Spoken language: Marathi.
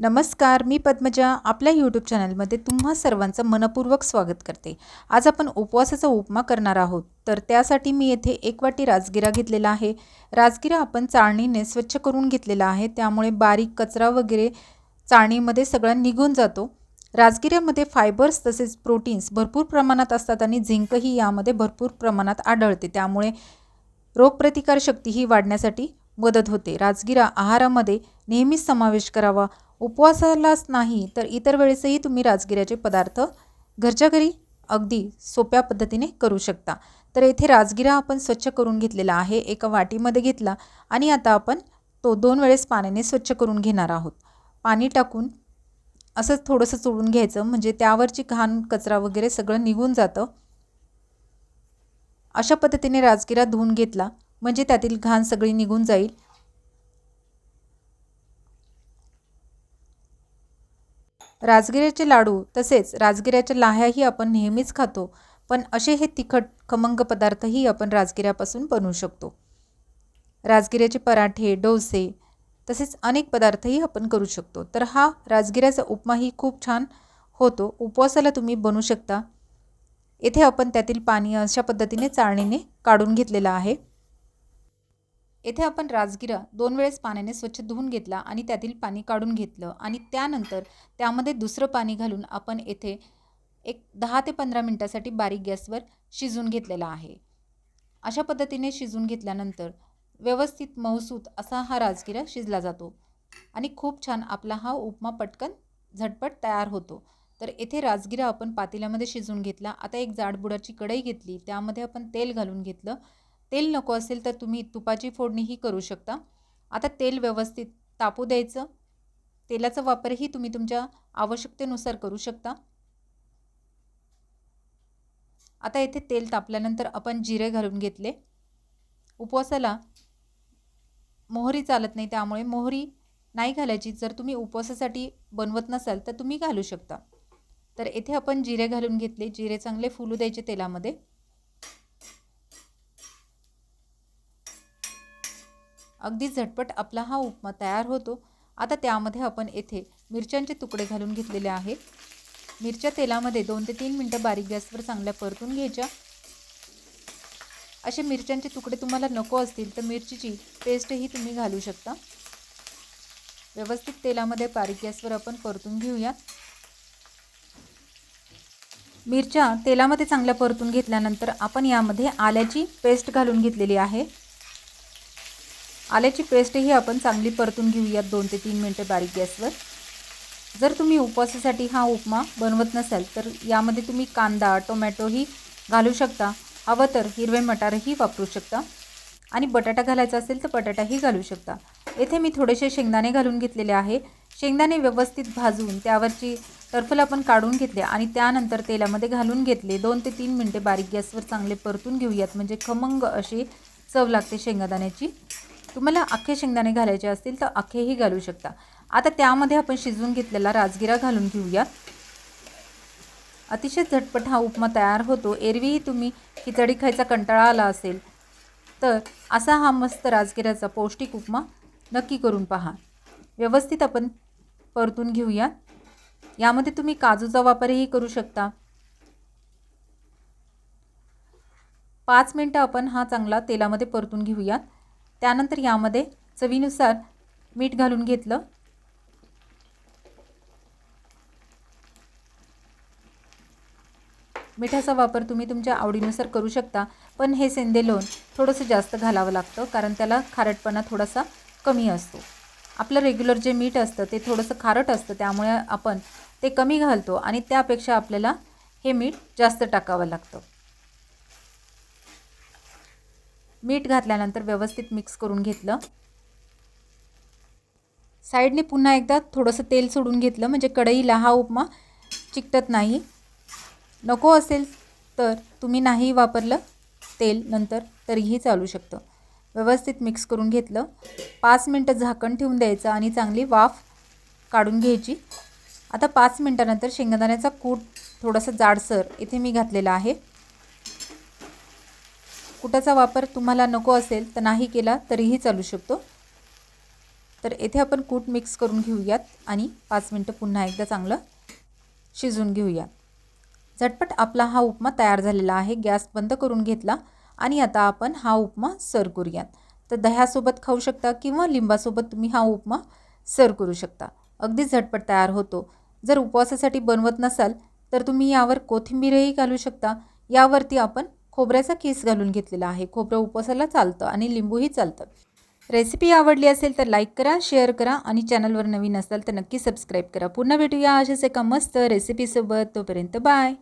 नमस्कार मी पद्मजा. आपल्या यूट्यूब चॅनलमध्ये तुम्हा सर्वांचं मनपूर्वक स्वागत करते. आज आपण उपवासाचा उपमा करणार आहोत. तर त्यासाठी मी येथे एक वाटी राजगिरा घेतलेला आहे. राजगिरा आपण चाळणीने स्वच्छ करून घेतलेला आहे. त्यामुळे बारीक कचरा वगैरे चाळणीमध्ये सगळा निघून जातो. राजगिऱ्यामध्ये फायबर्स तसेच प्रोटीन्स भरपूर प्रमाणात असतात आणि झिंकही यामध्ये भरपूर प्रमाणात आढळते. त्यामुळे रोगप्रतिकारशक्ती ही वाढण्यासाठी मदत होते. राजगिरा आहारामध्ये नेहमीच समावेश करावा. उपवासालाच नाही तर इतर वेळेसही तुम्ही राजगिऱ्याचे पदार्थ घरच्या घरी अगदी सोप्या पद्धतीने करू शकता. तर येथे राजगिरा आपण स्वच्छ करून घेतलेला आहे एका वाटीमध्ये घेतला आणि आता आपण तो दोन वेळेस पाण्याने स्वच्छ करून घेणार आहोत. पाणी टाकून असंच थोडंसं चोळून घ्यायचं म्हणजे त्यावरची घाण कचरा वगैरे सगळं निघून जातं. अशा पद्धतीने राजगिरा धुवून घेतला म्हणजे त्यातील घाण सगळी निघून जाईल. राजगिऱ्याचे लाडू तसेच राजगिऱ्याच्या लाह्याही आपण नेहमीच खातो पण असे हे तिखट खमंग पदार्थही आपण राजगिऱ्यापासून बनवू शकतो. राजगिऱ्याचे पराठे डोसे तसेच अनेक पदार्थही आपण करू शकतो. तर हा राजगिऱ्याचा उपमाही खूप छान होतो. उपवासाला तुम्ही बनवू शकता. येथे आपण त्यातील पाणी अशा पद्धतीने चाळणीने काढून घेतलेलं आहे. येथे आपण राजगिरा दोन वेळेस पाण्याने स्वच्छ धुवून घेतला आणि त्यातील पाणी काढून घेतलं आणि त्यानंतर त्यामध्ये दुसरं पाणी घालून आपण येथे एक दहा ते पंधरा मिनटासाठी बारीक गॅसवर शिजून घेतलेला आहे. अशा पद्धतीने शिजून घेतल्यानंतर व्यवस्थित मऊसूत असा हा राजगिरा शिजला जातो आणि खूप छान आपला हा उपमा पटकन झटपट तयार होतो. तर येथे राजगिरा आपण पातेल्यामध्ये शिजून घेतला. आता एक जाडबुडाची कढई घेतली. त्यामध्ये आपण तेल घालून घेतलं. तेल नको असेल तर तुम्ही तुपाची फोडणीही करू शकता. आता तेल व्यवस्थित तापू द्यायचं. तेलाचा वापरही तुम्ही तुमच्या आवश्यकतेनुसार करू शकता. आता येथे तेल तापल्यानंतर आपण जिरे घालून घेतले. उपवासाला मोहरी चालत नाही त्यामुळे मोहरी नाही घालायची. जर तुम्ही उपवासासाठी बनवत नसाल तर तुम्ही घालू शकता. तर येथे आपण जिरे घालून घेतले. जिरे चांगले फुलू द्यायचे तेलामध्ये. अगदी झटपट आपला हा उपमा तयार होतो. आता त्यामध्ये आपण येथे मिरच्यांचे तुकडे घालून घेतलेले आहेत. मिरच्या तेलामध्ये दोन ते तीन मिनटं बारीक गॅसवर चांगल्या परतून घ्यायच्या. असे मिरच्यांचे तुकडे तुम्हाला नको असतील तर मिरचीची पेस्टही तुम्ही घालू शकता. व्यवस्थित तेलामध्ये बारीक गॅसवर आपण परतून घेऊया. मिरच्या तेलामध्ये चांगल्या परतून घेतल्यानंतर आपण यामध्ये आल्याची पेस्ट घालून घेतलेली आहे. आल्याची पेस्टही आपण चांगली परतून घेऊयात दोन ते तीन मिनटं बारीक गॅसवर. जर तुम्ही उपवासासाठी हा उपमा बनवत नसाल तर यामध्ये तुम्ही कांदा टोमॅटोही घालू शकता. हवं तर हिरवे मटारही वापरू शकता. आणि बटाटा घालायचा असेल तर बटाटाही घालू शकता. येथे मी थोडेसे शेंगदाणे घालून घेतलेले आहे. शेंगदाणे व्यवस्थित भाजून त्यावरची टर्फल आपण काढून घेतले आणि त्यानंतर तेलामध्ये घालून घेतले. दोन ते तीन मिनटे बारीक गॅसवर चांगले परतून घेऊयात. म्हणजे खमंग अशी चव लागते शेंगादाण्याची. तुम्हाला अख्खे शेंगदाणे घालायचे असतील तर अख्खेही घालू शकता. आता त्यामध्ये आपण शिजवून घेतलेला राजगिरा घालून घेऊया. अतिशय झटपट हा उपमा तयार होतो. एरवीही तुम्ही खिचडी खायचा कंटाळा आला असेल तर असा हा मस्त राजगिऱ्याचा पौष्टिक उपमा नक्की करून पहा. व्यवस्थित आपण परतून घेऊया. यामध्ये तुम्ही काजूचा वापरही करू शकता. पाच मिनटं आपण हा चांगला तेलामध्ये परतून घेऊयात त्यानंतर यामध्ये चवीनुसार मीठ घालून घेतलं. मिठाचा वापर तुम्ही तुमच्या आवडीनुसार करू शकता पण हे सेंदे लोण थोडंसं जास्त घालावं लागतं कारण त्याला खारटपणा थोडासा कमी असतो. आपलं रेग्युलर जे मीठ असतं ते थोडंसं खारट असतं त्यामुळे आपण ते कमी घालतो आणि त्यापेक्षा आपल्याला हे मीठ जास्त टाकावं लागतं. मीठ घातल्यानंतर व्यवस्थित मिक्स करून घेतलं. साईडने पुन्हा एकदा थोडंसं तेल सोडून घेतलं म्हणजे कढईला हा उपमा चिकटत नाही. नको असेल तर तुम्ही नाही वापरलं तेल नंतर तरीही चालू शकतं. व्यवस्थित मिक्स करून घेतलं. पाच मिनटं झाकण ठेवून द्यायचं आणि चांगली वाफ काढून घ्यायची. आता पाच मिनटानंतर शेंगदाण्याचा कूट थोडासा जाडसर इथे मी घातलेला आहे. कुटाचा वापर तुम्हाला नको असेल तर नाही केला तरीही चालू शकतो. तर येथे आपण कूट मिक्स करून घेऊयात आणि पाच मिनटं पुन्हा एकदा चांगलं शिजवून घेऊया झटपट आपला हा उपमा तयार झालेला आहे गॅस बंद करून घेतला आणि आता आपण हा उपमा सर्व करूयात. तर दह्यासोबत खाऊ शकता किंवा लिंबासोबत तुम्ही हा उपमा सर्व करू शकता. अगदी झटपट तयार होतो. जर उपवासासाठी बनवत नसाल तर तुम्ही यावर कोथिंबीरही घालू शकता. यावरती आपण खोबऱ्याचा किस घालून घेतलेला आहे. खोबरं उपवासाला चालतं आणि लिंबूही चालतं. रेसिपी आवडली असेल तर लाईक करा शेअर करा आणि चॅनलवर नवीन असाल तर नक्की सबस्क्राईब करा. पुन्हा भेटूया अशाच एका मस्त रेसिपीसोबत. तोपर्यंत बाय.